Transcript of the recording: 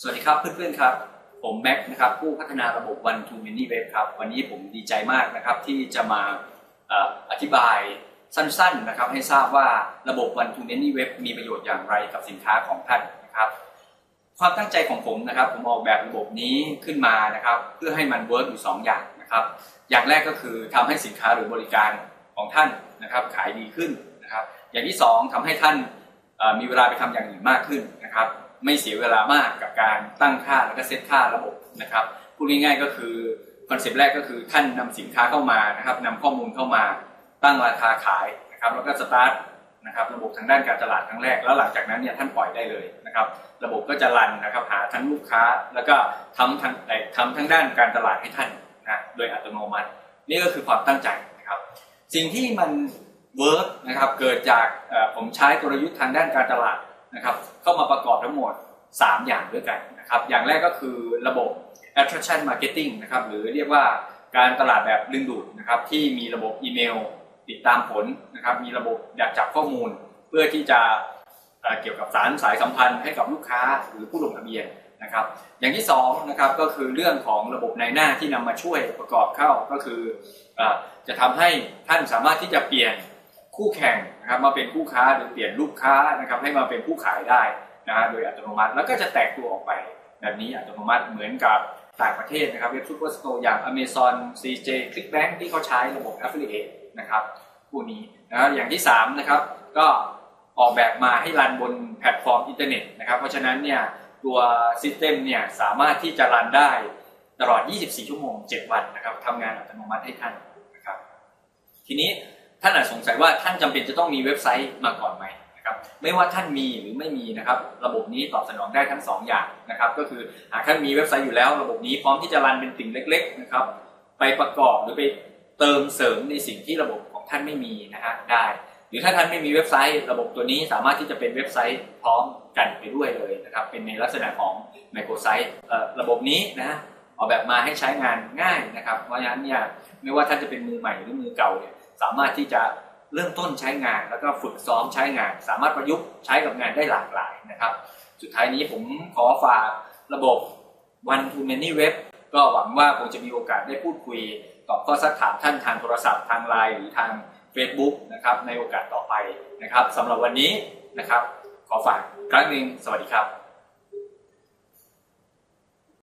สวัสดีครับเพื่อนๆครับ ผมแม็กนะครับผู้พัฒนาระบบ One to Many Web ครับ วันนี้ผมดีใจมากนะครับที่จะมาออธิบายสั้นๆนะครับให้ทราบว่าระบบ One to Many Web มีประโยชน์อย่างไรกับสินค้าของท่านนะครับความตั้งใจของผมนะครับ ผมออกแบบระบบนี้ขึ้นมานะครับ เพื่อให้มันเวิร์กอยู่2อย่างนะครับ อย่างแรกก็คือทำให้สินค้าหรือบริการของท่านนะครับ ขายดีขึ้นนะครับ อย่างที่ 2ทำให้ท่านมีเวลาไปทำอย่างอื่นมากขึ้นนะครับ ไม่เสียเวลามากกับการตั้งค่าแล้วก็เซตค่าระบบนะครับพูดง่ายๆก็คือคอนเซปต์แรกก็คือท่านนำสินค้าเข้ามานะครับนำข้อมูลเข้ามาตั้งราคาขายนะครับแล้วก็สตาร์ทนะครับระบบทางด้านการตลาดครั้งแรกแล้วหลังจากนั้นเนี่ยท่านปล่อยได้เลยนะครับระบบก็จะรันนะครับหาทั้งลูกค้าแล้วก็ทำทั้งทำทั้งด้านการตลาดให้ท่านนะโดยอัตโนมัติ นี่ก็คือความตั้งใจนะครับสิ่งที่มันเวิร์กนะครับเกิดจากผมใช้กลยุทธ์ทางด้านการตลาด นะครับเข้ามาประกอบทั้งหมด 3 อย่างด้วยกันนะครับอย่างแรกก็คือระบบ attraction marketing นะครับหรือเรียกว่าการตลาดแบบดึงดูดนะครับที่มีระบบอีเมล ติดตามผลนะครับมีระบบอยากจับข้อมูล เพื่อที่จะเกี่ยวกับสารสายสัมพันธ์ให้กับลูกค้าหรือผู้ลงทะเบียนนะครับอย่างที่สองนะครับก็คือเรื่องของระบบในหน้าที่นำมาช่วยประกอบเข้าก็คือออจะทำให้ท่านสามารถที่จะเปลี่ยน คู่แข่งนะครับมาเป็นคู่ค้าหรือเปลี่ยนลูกค้านะครับให้มาเป็นผู้ขายได้นะฮะโดยอัตโนมัติแล้วก็จะแตกตัวออกไปแบบนี้อัตโนมัติเหมือนกับต่างประเทศนะครับเว็บซูเปอร์สโตร์อย่าง Amazon CJ ClickBank ที่เขาใช้ระบบ Affiliate นะครับผู้นี้นะครับอย่างที่สามนะครับก็ออกแบบมาให้รันบนแพลตฟอร์มอินเทอร์เน็ตนะครับเพราะฉะนั้นเนี่ยตัวซิสเต็มเนี่ยสามารถที่จะรันได้ตลอด 24 ชั่วโมง 7 วันนะครับทำงานอัตโนมัติให้ท่านนะครับทีนี้ ท่านอาจสงสัยว่าท่านจำเป็นจะต้องมีเว็บไซต์มาก่อนไหมนะครับไม่ว่าท่านมีหรือไม่มีนะครับระบบนี้ตอบสนองได้ทั้ง 2 อย่างนะครับก็คือหากท่านมีเว็บไซต์อยู่แล้ว ระบบนี้พร้อมที่จะรันเป็นติ่งเล็กๆนะครับไปประกอบหรือไปเติมเสริมในสิ่งที่ระบบของท่านไม่มีนะฮะได้ หรือถ้าท่านไม่มีเว็บไซต์ระบบตัวนี้สามารถที่จะเป็นเว็บไซต์พร้อมกันไปด้วยเลยนะครับเป็นในลักษณะของไมโครไซต์ระบบนี้นะ ออกแบบมาให้ใช้งานง่ายนะครับ เพราะฉะนั้นเนี่ยไม่ว่าท่านจะเป็นมือใหม่หรือมือเก่าเนี่ยสามารถที่จะเริ่มต้นใช้งาน แล้วก็ฝึกซ้อมใช้งาน สามารถประยุกต์ใช้กับงานได้หลากหลายนะครับ สุดท้ายนี้ผมขอฝากระบบ One to Many Web ก็หวังว่าคงจะมีโอกาสได้พูดคุยตอบข้อสักถามท่านทางโทรศัพท์ทางไลน์หรือทาง Facebook นะครับในโอกาสต่อไปนะครับสำหรับวันนี้นะครับ ขอฝากครั้งหนึ่งสวัสดีครับ